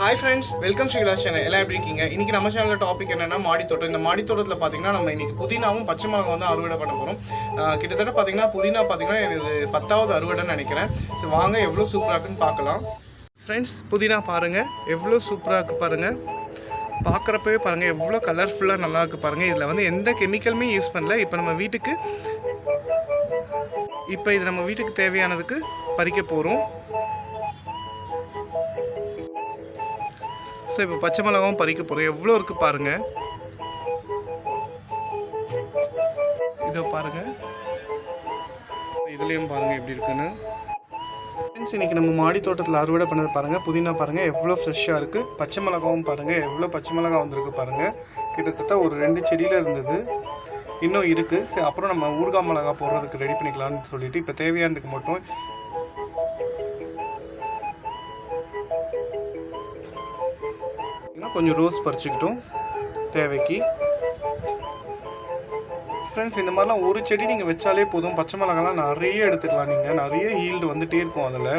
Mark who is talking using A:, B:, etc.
A: Hi friends welcome Srila channel எல்லாம் எப்படி இருக்கீங்க? இன்னைக்கு நம்ம சேனல் டாபிக் என்னன்னா மாடி தோட்டம் இந்த மாடி தோட்டத்தில் பார்த்தீங்கன்னா நம்ம இன்னைக்கு புதினாவும் பச்சை மிளகாய் வந்து அறுவடை பண்ண போகிறோம் கிட்டத்தட்ட பார்த்தீங்கன்னா புதினா பார்த்தீங்கன்னா இது பத்தாவது அறுவடைன்னு நினைக்கிறேன். ஸோ வாங்க எவ்வளோ சூப்பராக இருக்குன்னு பார்க்கலாம். ஃப்ரெண்ட்ஸ் புதினா பாருங்கள் எவ்வளோ சூப்பராக இருக்கு பாருங்கள் பார்க்குறப்பவே பாருங்கள் எவ்வளோ கலர்ஃபுல்லாக நல்லா இருக்கு பாருங்கள் இதில் வந்து எந்த கெமிக்கலுமே யூஸ் பண்ணல. இப்போ நம்ம வீட்டுக்கு இப்போ இது நம்ம வீட்டுக்கு தேவையானதுக்கு பறிக்க போகிறோம் ஸோ இப்போ பச்சை மிளகாவும் பறிக்க போகிறோம் எவ்வளோ இருக்குது பாருங்க. இதோ பாருங்க. இதுலேயும் பாருங்க எப்படி இருக்குன்னு. ஃப்ரெண்ட்ஸ் இன்னைக்கு நம்ம மாடி தோட்டத்தில் அறுவடை பண்ணது பாருங்க. புதினா பாருங்க. எவ்வளோ ஃப்ரெஷ்ஷாக இருக்கு. பச்சை மிளகாவும் பாருங்க. எவ்வளோ பச்சை மிளகா வந்திருக்கு பாருங்க. கிட்டத்தட்ட ஒரு ரெண்டு செடியில் இருந்தது. இன்னும் இருக்குது சரி அப்புறம் நம்ம ஊர்கா மிளகா போடுறதுக்கு ரெடி பண்ணிக்கலாம்னு சொல்லிட்டு இப்போ தேவையானதுக்கு மட்டும் இன்னும் கொஞ்சம் ரோஸ் பறிச்சுக்கிட்டோம் தேவைக்கு ஃப்ரெண்ட்ஸ் இந்த மாதிரிலாம் ஒரு செடி நீங்கள் வச்சாலே போதும். பச்சை மிளகாலாம் நிறைய எடுத்துக்கலாம் நீங்கள் நிறைய ஈல்டு வந்துகிட்டே இருக்கும் அதில்.